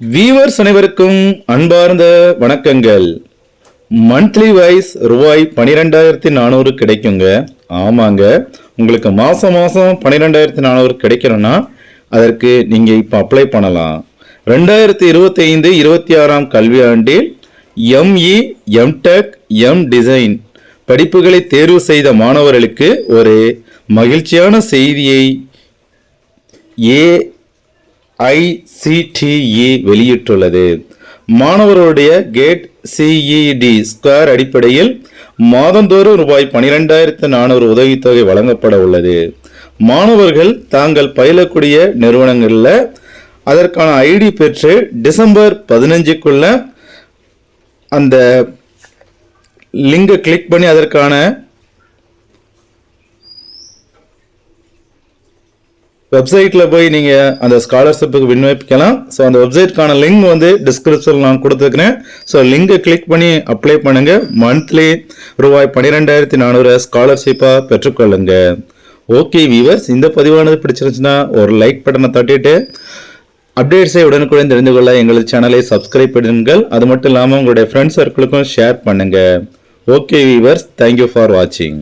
Viewers அனைவருக்கும் அன்பார்ந்த வணக்கங்கள். மந்த்லி வைஸ் ரூபாய் பன்னிரெண்டாயிரத்தி நானூறு கிடைக்குங்க. ஆமாங்க. உங்களுக்கு மாதம் மாதம் பன்னிரெண்டாயிரத்தி நானூறு கிடைக்கணும்னா அதற்கு நீங்கள் இப்போ அப்ளை பண்ணலாம். ரெண்டாயிரத்தி இருபத்தி ஐந்து இருபத்தி ஆறாம் கல்வியாண்டில் எம்இ எம்டெக் எம் டிசைன் படிப்புகளை தேர்வு செய்த மாணவர்களுக்கு ஒரு மகிழ்ச்சியான செய்தியை ஏ ஐசிடிஇ வெளியிட்டுள்ளது. மாணவர்களுடைய கேட் சிஇடி ஸ்கொயர் அடிப்படையில் மாதந்தோறும் ரூபாய் பனிரெண்டாயிரத்து நானூறு உதவித்தொகை வழங்கப்பட உள்ளது. மாணவர்கள் தாங்கள் பயிலக்கூடிய நிறுவனங்களில் அதற்கான ஐடி பெற்று டிசம்பர் பதினஞ்சுக்குள்ள அந்த லிங்கை கிளிக் பண்ணி அதற்கான வெப்சைட்டில் போய் நீங்கள் அந்த ஸ்காலர்ஷிப்புக்கு விண்ணப்பிக்கலாம். ஸோ அந்த வெப்சைட்க்கான லிங்க் வந்து டிஸ்கிரிப்ஷனில் நான் கொடுத்துருக்கிறேன். ஸோ லிங்கை கிளிக் பண்ணி அப்ளை பண்ணுங்கள் மந்த்லி ரூபாய் பன்னிரெண்டாயிரத்தி நானூறு ஸ்காலர்ஷிப்பாக பெற்றுக்கொள்ளுங்க. ஓகே வீவர்ஸ் இந்த பதிவானது பிடிச்சிருந்துச்சுன்னா ஒரு லைக் பட்டனை தட்டிட்டு அப்டேட்ஸை உடனுக்குடன் தெரிந்து கொள்ள எங்களது சேனலை சப்ஸ்கிரைப் பண்ணுங்கள் அது மட்டும் இல்லாமல் உங்களுடைய ஃப்ரெண்ட்ஸ் சர்க்கிளுக்கும் ஷேர் பண்ணுங்கள் okay viewers thank you for வாட்சிங்